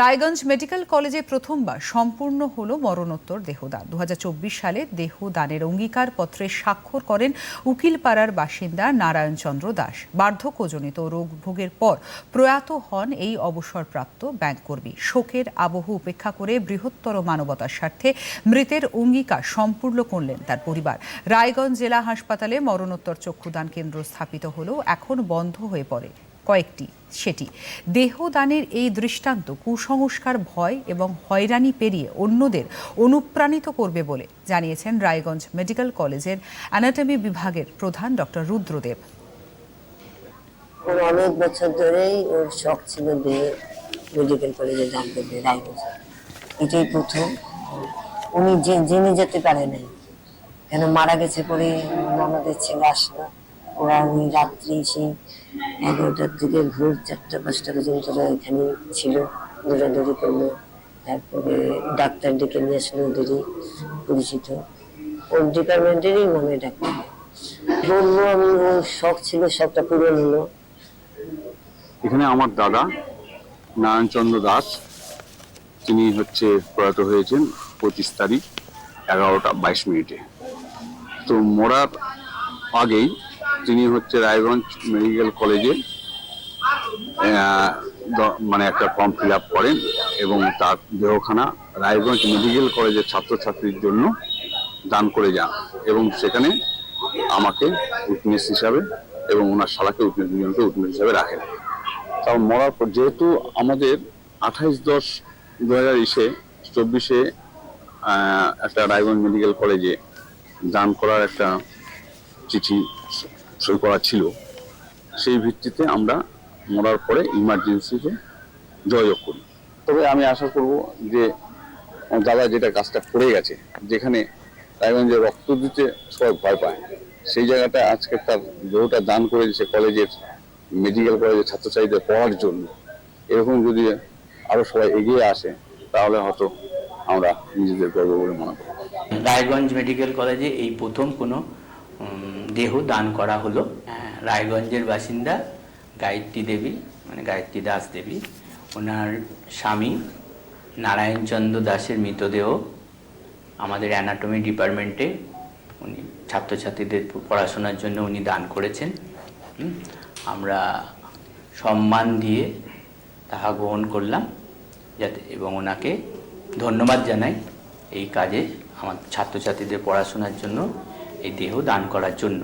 Raiganj medical কলেজে প্রথমবার সম্পূর্ণ হল মরণোত্তর দেহদান। দু হাজার চব্বিশ সালে দেহদানের অঙ্গীকার পত্রে স্বাক্ষর করেন উকিলপাড়ার বাসিন্দা নারায়ণচন্দ্র দাস। বার্ধক্যজনিত রোগ ভোগের পর প্রয়াত হন এই অবসরপ্রাপ্ত ব্যাংক কর্মী। শোকের আবহ উপেক্ষা করে বৃহত্তর মানবতার স্বার্থে মৃতের অঙ্গীকার সম্পূর্ণ করলেন তার পরিবার। রায়গঞ্জ জেলা হাসপাতালে মরণোত্তর চক্ষুদান কেন্দ্র স্থাপিত হলেও এখন বন্ধ হয়ে পড়ে। কয়েকটি, সেটি। দেহদানের এই দৃষ্টান্ত, কুসংস্কার, ভয় এবং হয়রানি পেরিয়ে অন্যদের অনুপ্রাণিত করবে বলে জানিয়েছেন রায়গঞ্জ মেডিকেল কলেজের অ্যানাটমি বিভাগের প্রধান ডক্টর রুদ্রদেব। অনেক বছর ধরেই ওর শখ ছিল দিয়ে মেডিকেল কলেজে দান করবে রায়গঞ্জ। এটাই প্রথম। উনি জেনে যেতে পারে নাই। কেন মারা গেছে পরে ননদের ছেলে আসলো ওরা রাত্রি সেই এগারোটার থেকে ভোর চারটা, পাঁচটা পর্যন্ত এখানে ছিল, দৌড়াদৌড়ি করল। তারপরে ডাক্তার ডেকে নিয়ে আসলো ওদেরই পরিচিত। ওর ডিপার্টমেন্টেরই মনে ডাক্তার। বলব আমি ওর শখ ছিল, শখটা পূরণ হলো। এখানে আমার দাদা, নারায়ণচন্দ্র দাস, তিনি হচ্ছে প্রয়াত হয়েছেন পঁচিশ তারিখ এগারোটা বাইশ মিনিটে। তো মরার আগেই তিনি হচ্ছে রায়গঞ্জ মেডিকেল কলেজে মানে একটা ফর্ম ফিল আপ করেন এবং তার দেহখানা রায়গঞ্জ মেডিকেল কলেজের ছাত্রছাত্রীর জন্য দান করে যান এবং সেখানে আমাকে উইটনেস হিসাবে এবং ওনার শালাকে উইটনেস দুজনকে উইটনেস হিসাবে রাখেন। তার মরার পর যেহেতু আমাদের আঠাইশ দশ দু হাজার ইসে চব্বিশে একটা রায়গঞ্জ মেডিকেল কলেজে দান করার একটা চিঠি সই করা ছিল, সেই ভিত্তিতে আমরা মরার পরে ইমার্জেন্সিতে যোগাযোগ করি। তবে আমি আশা করব যে দাদা যেটা কাজটা করে গেছে, যেখানে রায়গঞ্জে রক্ত দিতে সবাই ভয় পায়, সেই জায়গাটা আজকে তার দেহটা দান করে দিয়েছে কলেজের মেডিকেল কলেজের ছাত্রছাত্রীদের পড়ার জন্য। এরকম যদি আরও সবাই এগিয়ে আসে, তাহলে হয়তো আমরা নিজেদের গর্ব বলে মনে করি রায়গঞ্জ মেডিকেল কলেজে এই প্রথম কোনো দেহ দান করা হলো। হ্যাঁ, রায়গঞ্জের বাসিন্দা গায়ত্রী দেবী মানে গায়ত্রী দাস দেবী। ওনার স্বামী নারায়ণচন্দ্র দাসের মৃতদেহ আমাদের অ্যানাটমি ডিপার্টমেন্টে উনি ছাত্রছাত্রীদের পড়াশোনার জন্য উনি দান করেছেন। আমরা সম্মান দিয়ে তাহা গ্রহণ করলাম। যাতে এবং ওনাকে ধন্যবাদ জানাই এই কাজে আমার ছাত্রছাত্রীদের পড়াশোনার জন্য। এই দেহ দান করার জন্য।